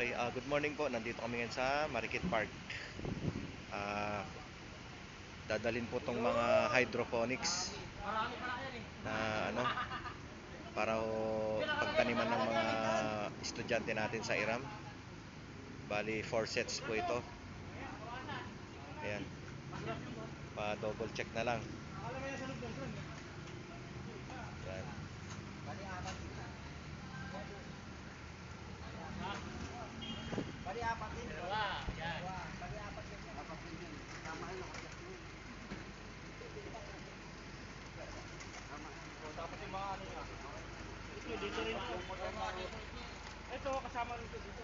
Okay, ah, good morning po. Nandito kami ngayon sa Marikit Park. Ah, dadalhin po tong mga hydroponics na ano para pagtaniman ng mga estudyante natin sa Iram. Bali, 4 sets po ito. Ayan. Pa double check na lang. Ayan. Bali apat din. Dalawa, yan. Bali apat din. Apat din yun. Tama yun. nakasya ko yun. Tama. O, Dapat yung mga ano niya. Ito, dito rin po. Ito, kasama rin ito dito.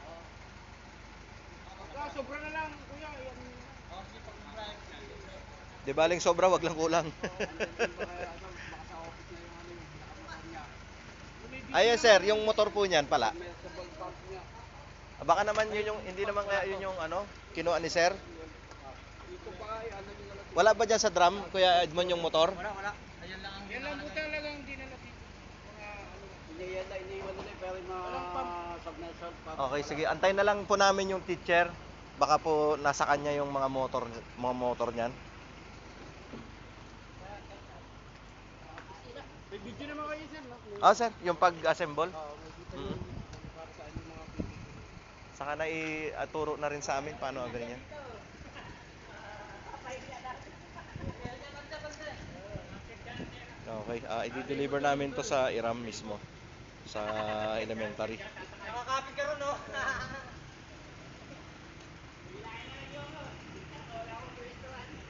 Ah, sobra na lang, kuya. Yan. Di baling sobra, wag lang kulang. Ayun sir, yung motor po niyan pala. Niya. Baka naman yun yung, hindi naman kaya yun yung ano, kinuha ni sir. Ay ano. Wala ba dyan sa drum, Kuya Edmond, yung motor? Wala, wala. Ayan lang ang Yan lang po talagang hindi na natin. Mga ano. Iniyan na, iniwan nila pero yung mga Walang pump. Okay, sige. Antayin na lang po namin yung teacher. Baka po nasa kanya yung mga motor, mga motor niyan. May video naman kayo sir, no? Ah, sir, yung pag-assemble. Oo, may video Mm. yun. Para saan yung mga video. Saka na ituro na rin sa amin paano ang ganyan. Okay, ah i-deliver namin to sa Iram mismo sa elementary. Nakakapit ka ron, no?